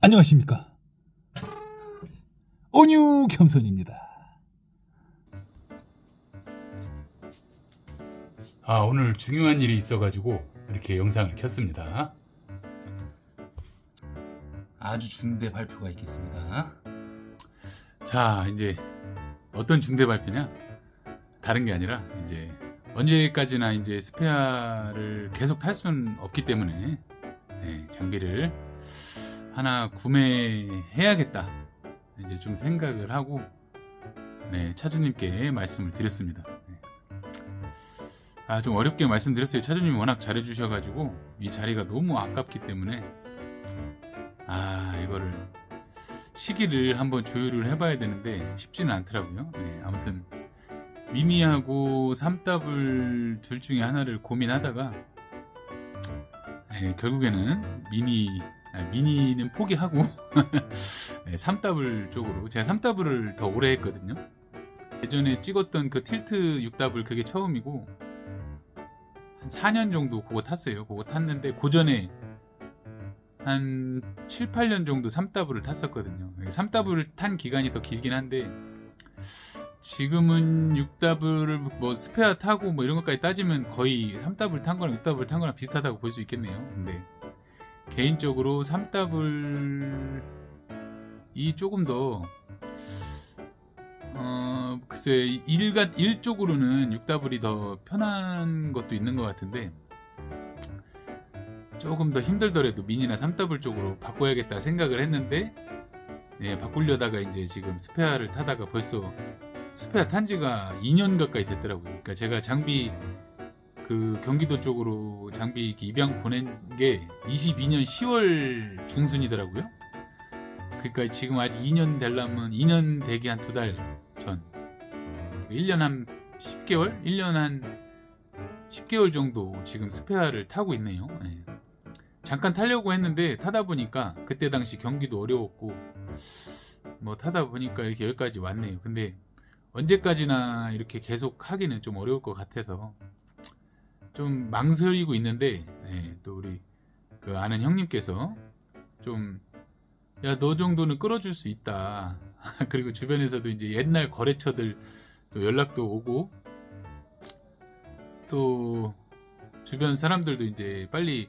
안녕하십니까. 온유 겸손입니다. 아, 오늘 중요한 일이 있어가지고 이렇게 영상을 켰습니다. 아주 중대 발표가 있겠습니다. 자, 이제 어떤 중대 발표냐? 다른 게 아니라 이제 언제까지나 이제 스페아를 계속 탈 수는 없기 때문에 네, 장비를 하나 구매해야겠다. 이제 좀 생각을 하고 네, 차주님께 말씀을 드렸습니다. 네. 아, 좀 어렵게 말씀드렸어요. 차주님이 워낙 잘해주셔가지고 이 자리가 너무 아깝기 때문에 아, 이거를 시기를 한번 조율을 해봐야 되는데 쉽지는 않더라고요. 네, 아무튼 미니하고 3더블 둘 중에 하나를 고민하다가 네, 결국에는 미니 아, 미니는 포기하고 네, 3더블 쪽으로 제가 3더블을 더 오래 했거든요. 예전에 찍었던 그 틸트 6더블 그게 처음이고 한 4년 정도 그거 탔어요. 그거 탔는데 그 전에 한 7, 8년 정도 3더블을 탔었거든요. 3더블을 탄 기간이 더 길긴 한데 지금은 6더블을 뭐 스페어 타고 뭐 이런 것까지 따지면 거의 3더블 탄 거랑 6더블 탄 거랑 비슷하다고 볼 수 있겠네요. 근데 개인적으로 3더블이 조금 더 어, 글쎄 일가 일 쪽으로는 6더블이 더 편한 것도 있는 것 같은데 조금 더 힘들더라도 미니나 3더블 쪽으로 바꿔야겠다 생각을 했는데 예, 바꾸려다가 이제 지금 스페아를 타다가 벌써 스페아 탄 지가 2년 가까이 됐더라고요. 그러니까 제가 장비 그 경기도 쪽으로 장비 입양 보낸 게 22년 10월 중순이더라고요. 그러니까 지금 아직 2년 되려면 2년 되기 한 두 달 전. 1년 한 10개월? 1년 한 10개월 정도 지금 스페아를 타고 있네요. 예. 잠깐 타려고 했는데 타다 보니까 그때 당시 경기도 어려웠고 뭐 타다 보니까 이렇게 여기까지 왔네요. 근데 언제까지나 이렇게 계속 하기는 좀 어려울 것 같아서 좀 망설이고 있는데 예, 또 우리 그 아는 형님께서 좀 야 너 정도는 끌어줄 수 있다. 그리고 주변에서도 이제 옛날 거래처들 또 연락도 오고 또 주변 사람들도 이제 빨리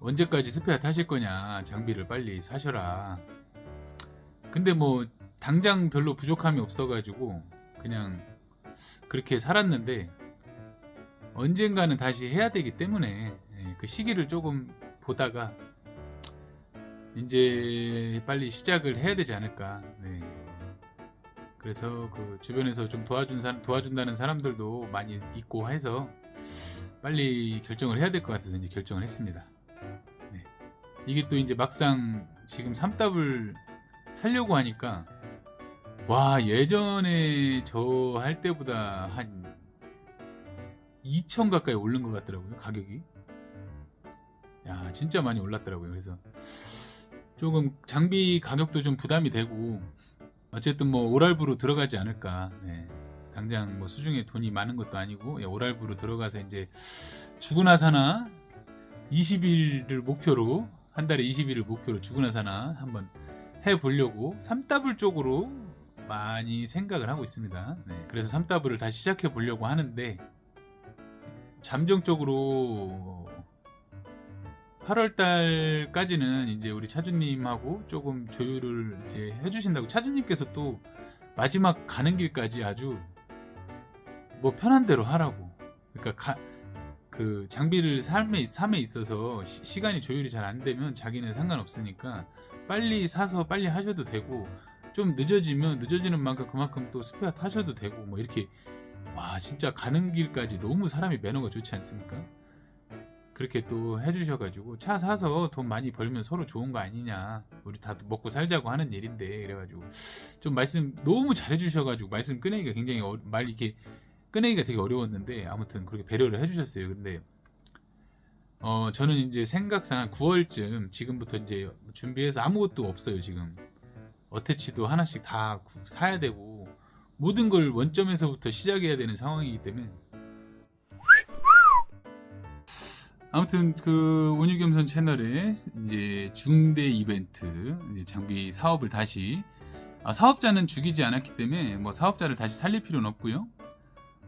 언제까지 스페어 타실 거냐 장비를 빨리 사셔라. 근데 뭐 당장 별로 부족함이 없어가지고 그냥 그렇게 살았는데 언젠가는 다시 해야 되기 때문에 예, 그 시기를 조금 보다가 이제 빨리 시작을 해야 되지 않을까. 네. 그래서 그 주변에서 좀 도와준 사람 도와준다는 사람들도 많이 있고 해서 빨리 결정을 해야 될 것 같아서 이제 결정을 했습니다. 네. 이게 또 이제 막상 지금 3더블 살려고 하니까 와 예전에 저 할 때보다 한 2천 가까이 오른 것 같더라고요 가격이. 야 진짜 많이 올랐더라고요. 그래서 조금 장비 가격도 좀 부담이 되고 어쨌든 뭐 오랄부로 들어가지 않을까. 네. 당장 뭐 수중에 돈이 많은 것도 아니고 예, 오랄부로 들어가서 이제 죽으나 사나 20일을 목표로 한 달에 20일을 목표로 죽으나 사나 한번 해보려고 3더블 쪽으로 많이 생각을 하고 있습니다. 네, 그래서 3더블을 다시 시작해 보려고 하는데 잠정적으로 8월 달까지는 이제 우리 차주님하고 조금 조율을 이제 해주신다고 차주님께서 또 마지막 가는 길까지 아주 뭐 편한 대로 하라고. 그러니까 가, 그 장비를 삶에 삶에 있어서 시, 간이 조율이 잘 안 되면 자기는 상관없으니까 빨리 사서 빨리 하셔도 되고 좀 늦어지면 늦어지는 만큼 그만큼 또 스페어 타셔도 되고 뭐 이렇게. 와 진짜 가는 길까지 너무 사람이 매너가 좋지 않습니까? 그렇게 또 해주셔가지고 차 사서 돈 많이 벌면 서로 좋은 거 아니냐. 우리 다 먹고 살자고 하는 일인데 그래가지고. 좀 말씀 너무 잘해주셔가지고 말씀 꺼내기가 굉장히 어, 말 이렇게 꺼내기가 되게 어려웠는데 아무튼 그렇게 배려를 해주셨어요. 근데 어 저는 이제 생각상 한 9월쯤 지금부터 이제 준비해서 아무것도 없어요 지금 어태치도 하나씩 다 구- 사야 되고 모든 걸 원점에서부터 시작해야 되는 상황이기 때문에 아무튼 그 온유겸손 채널에 이제 중대 이벤트 장비 사업을 다시 아, 사업자는 죽이지 않았기 때문에 뭐 사업자를 다시 살릴 필요는 없고요.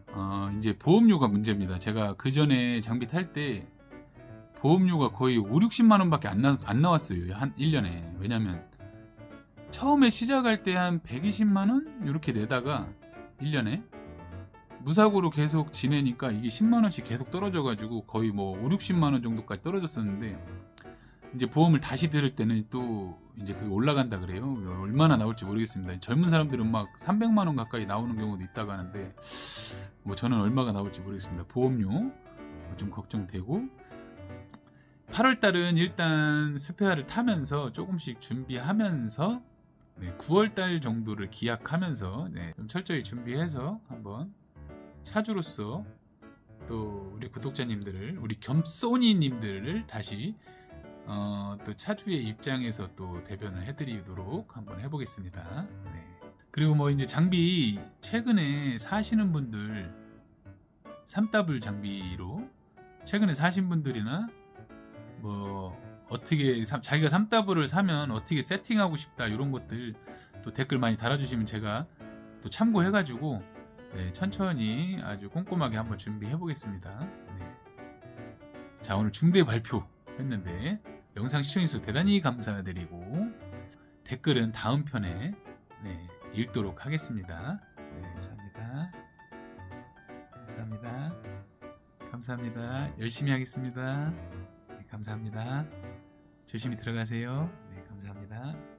어, 이제 보험료가 문제입니다. 제가 그 전에 장비 탈 때 보험료가 거의 5, 60만 원밖에 안, 나, 안 나왔어요. 한 1년에. 왜냐면 처음에 시작할 때 한 120만 원 이렇게 내다가 1년에 무사고로 계속 지내니까 이게 10만 원씩 계속 떨어져 가지고 거의 뭐 5, 60만 원 정도까지 떨어졌었는데 이제 보험을 다시 들을 때는 또 이제 그게 올라간다 그래요. 얼마나 나올지 모르겠습니다. 젊은 사람들은 막 300만 원 가까이 나오는 경우도 있다고 하는데 뭐 저는 얼마가 나올지 모르겠습니다. 보험료 좀 걱정되고 8월 달은 일단 스페아를 타면서 조금씩 준비하면서 9월 달 정도를 기약하면서 네, 좀 철저히 준비해서 한번 차주로서 또 우리 구독자님들을 우리 겸소니님들을 다시 어, 또 차주의 입장에서 또 대변을 해드리도록 한번 해보겠습니다. 네. 그리고 뭐 이제 장비 최근에 사시는 분들 3W 장비로 최근에 사신 분들이나 뭐 어떻게 삼- 자기가 3W를 사면 어떻게 세팅하고 싶다 이런 것들 또 댓글 많이 달아주시면 제가 또 참고해가지고 네, 천천히 아주 꼼꼼하게 한번 준비해 보겠습니다. 네. 자 오늘 중대 발표 했는데 영상 시청해주셔서 대단히 감사드리고 댓글은 다음 편에 네, 읽도록 하겠습니다. 네, 감사합니다. 감사합니다. 감사합니다. 열심히 하겠습니다. 네, 감사합니다. 조심히 들어가세요. 네, 감사합니다.